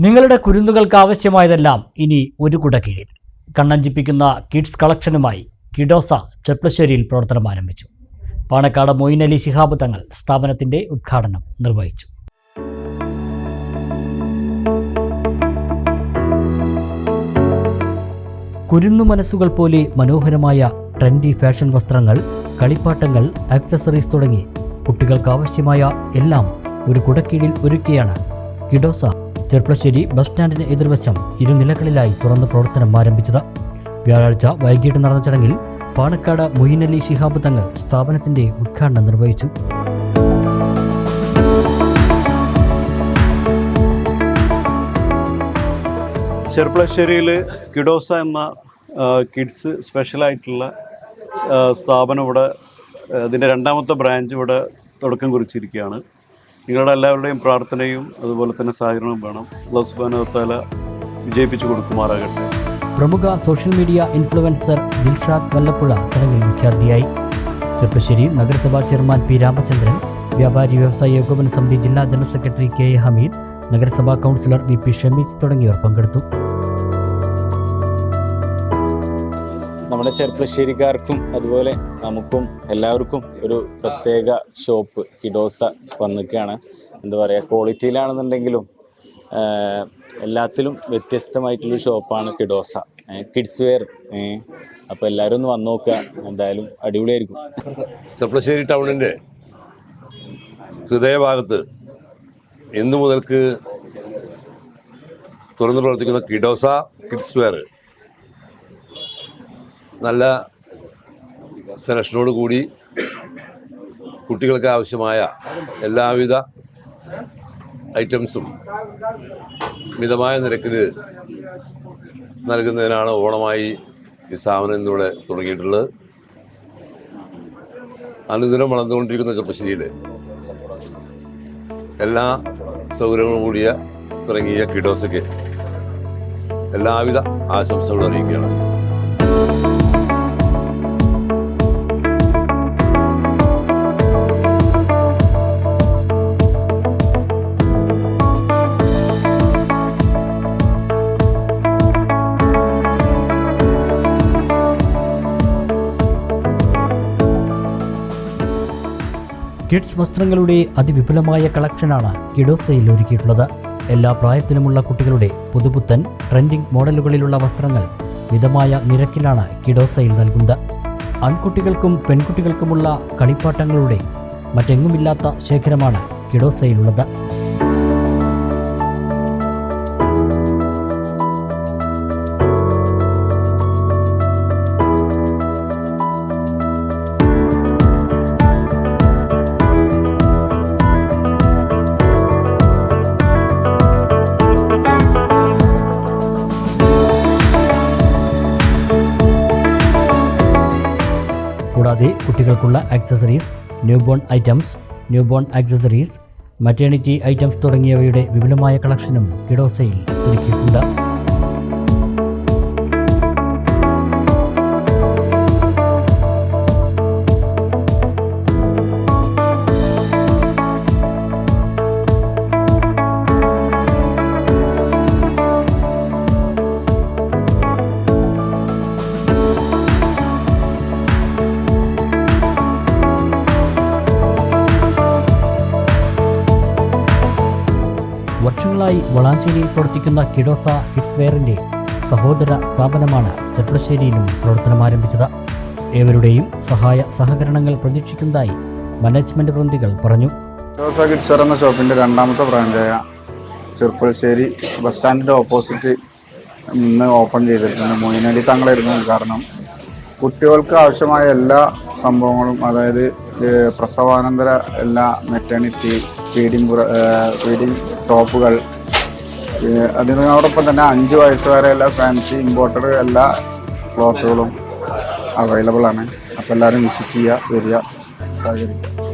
നിങ്ങളുടെ കുരുന്നുകൾക്ക് ആവശ്യമായതെല്ലാം ഇനി ഒരു കുട കീഴിൽ. കണ്ണഞ്ചിപ്പിക്കുന്ന കിഡ്സ് കളക്ഷനുമായി കിഡോസ ചെപ്ലശ്ശേരിയിൽ പ്രവർത്തനം ആരംഭിച്ചു. പാണക്കാട് മൊയ്നലി ശിഹാബ് തങ്ങൾ സ്ഥാപനത്തിന്റെ ഉദ്ഘാടനം നിർവഹിച്ചു. കുരുന്നു മനസ്സുകൾ പോലെ മനോഹരമായ ട്രെൻഡി ഫാഷൻ വസ്ത്രങ്ങൾ കളിപ്പാട്ടങ്ങൾ ആക്സസറീസ് തുടങ്ങി കുട്ടികൾക്ക് ആവശ്യമായ എല്ലാം ഒരു കുടക്കീഴിൽ ഒരുക്കിയാണ് കിഡോസ. ചെർപ്പളശ്ശേരി ബസ് സ്റ്റാൻഡിന് എതിർവശം ഇരുനിലകളിലായി തുറന്ന് പ്രവർത്തനം ആരംഭിച്ചത്. വ്യാഴാഴ്ച വൈകിട്ട് നടന്ന ചടങ്ങിൽ പാണക്കാട് മൊയ്നലി ശിഹാബ് തങ്ങൾ സ്ഥാപനത്തിന്റെ ഉദ്ഘാടനം നിർവഹിച്ചു. ചെർപ്പളശ്ശേരിയിൽ കിഡോസ എന്ന കിഡ്സ് സ്പെഷ്യലായിട്ടുള്ള സ്ഥാപനം ഇവിടെ ഇതിന്റെ രണ്ടാമത്തെ ബ്രാഞ്ച് ഇവിടെ തുടക്കം കുറിച്ചിരിക്കുകയാണ്. നിങ്ങളുടെ എല്ലാവരുടെയും പ്രാർത്ഥനയും അതുപോലെ തന്നെ സഹകരണവും വേണം. അള്ളാഹു സുബ്ഹാനഹു വ തആല വിജയിപ്പിച്ചു കൊടുക്കുമാറാകട്ടെ. പ്രമുഖ social media influencer Dilshad Vallappuzha ചടങ്ങിൽ മുഖ്യാതിഥിയായി. ചെറുപ്പശ്ശേരി നഗരസഭാ ചെയർമാൻ പി രാമചന്ദ്രൻ വ്യാപാരി വ്യവസായ ഏകോപന സമിതി ജില്ലാ general secretary K A Hameed നഗരസഭാ കൗൺസിലർ വി പി ഷമീസ് തുടങ്ങിയവർ പങ്കെടുത്തു. നമ്മുടെ ചെറുപ്പശ്ശേരിക്കാർക്കും അതുപോലെ നമുക്കും എല്ലാവർക്കും ഒരു പ്രത്യേക ഷോപ്പ് കിഡോസ വന്നിക്കുകയാണ് എന്താ പറയുക ക്വാളിറ്റിയിലാണെന്നുണ്ടെങ്കിലും എല്ലാത്തിലും വ്യത്യസ്തമായിട്ടുള്ള ഷോപ്പാണ് കിഡോസ. Kids wear. അപ്പോൾ എല്ലാവരും ഒന്ന് വന്ന് നോക്കുക. എന്തായാലും അടിപൊളിയായിരിക്കും. ചെറുപ്പശ്ശേരി ടൗണിന്റെ ഹൃദയഭാഗത്ത് ഇന്നു മുതൽക്ക് തുറന്നു പ്രവർത്തിക്കുന്ന കിഡോസ കിഡ്സ് വെയർ. നല്ല സെലക്ഷനോട് കൂടി കുട്ടികൾക്ക് ആവശ്യമായ എല്ലാവിധ ഐറ്റംസും മിതമായ നിരക്കിൽ നൽകുന്നതിനാണ് ഓണമായി ഈ സ്ഥാപനം ഇന്നിവിടെ തുടങ്ങിയിട്ടുള്ളത്. അനുദിനം വളർന്നുകൊണ്ടിരിക്കുന്ന ചെപ്പശ്ശേരിയിൽ എല്ലാ സൗകര്യങ്ങളും കൂടിയ തുടങ്ങിയ കിഡോസയ്ക്ക് എല്ലാവിധ ആശംസകളും അറിയിക്കുകയാണ്. കിഡ്സ് വസ്ത്രങ്ങളുടെ അതിവിപുലമായ കളക്ഷനാണ് കിഡോസയിൽ ഒരുക്കിയിട്ടുള്ളത്. എല്ലാ പ്രായത്തിലുമുള്ള കുട്ടികളുടെ പുതുപുത്തൻ ട്രെൻഡിംഗ് മോഡലുകളിലുള്ള വസ്ത്രങ്ങൾ മിതമായ നിരക്കിലാണ് കിഡോസയിൽ നൽകുന്നത്. ആൺകുട്ടികൾക്കും പെൺകുട്ടികൾക്കുമുള്ള കളിപ്പാട്ടങ്ങളുടെ മറ്റെങ്ങുമില്ലാത്ത ശേഖരമാണ് കിഡോസയിലുള്ളത്. കൂടാതെ കുട്ടികൾക്കുള്ള accessories newborn items newborn accessories maternity items തുടങ്ങിയവയുടെ വിപുലമായ കളക്ഷനും കിഡോസയിൽ ഒരുക്കിയിട്ടുണ്ട്. വർഷങ്ങളായി വളാഞ്ചേരിയിൽ പ്രവർത്തിക്കുന്ന കിഡോസ കിഡ്സ് വെയറിന്റെ സഹോദര സ്ഥാപനമാണ് ചെർപ്പളശ്ശേരിയിലും പ്രവർത്തനം ആരംഭിച്ചത് ഏവരുടെയും സഹായ സഹകരണങ്ങൾ പ്രതീക്ഷിക്കുന്നതായി മാനേജ്മെന്റ് പ്രതിനിധികൾ പറഞ്ഞു. റോസ കിഡ്സർ എന്ന ഷോപ്പിന്റെ രണ്ടാമത്തെ ബ്രാഞ്ചായ ചെറുപ്പശ്ശേരി ബസ് സ്റ്റാൻഡിന്റെ ഓപ്പോസിറ്റ് ഇന്ന് ഓപ്പൺ ചെയ്തിട്ടുണ്ട്. മൊയിനലി തങ്ങളായിരുന്നു കാരണം കുട്ടികൾക്ക് ആവശ്യമായ എല്ലാ സംഭവങ്ങളും അതായത് പ്രസവാനന്തര എല്ലാ മെറ്റേണിറ്റി ഫീഡിംഗ് ഫീഡിംഗ് ടോപ്പുകൾ. അതിനോടൊപ്പം തന്നെ അഞ്ച് വയസ്സ് എല്ലാ ഫാൻസി ഇമ്പോർട്ടഡ് എല്ലാ ക്ലോത്തുകളും അവൈലബിൾ ആണ്. അപ്പോൾ എല്ലാവരും വിസിറ്റ് ചെയ്യുക വരിക സഹകരിക്കുക.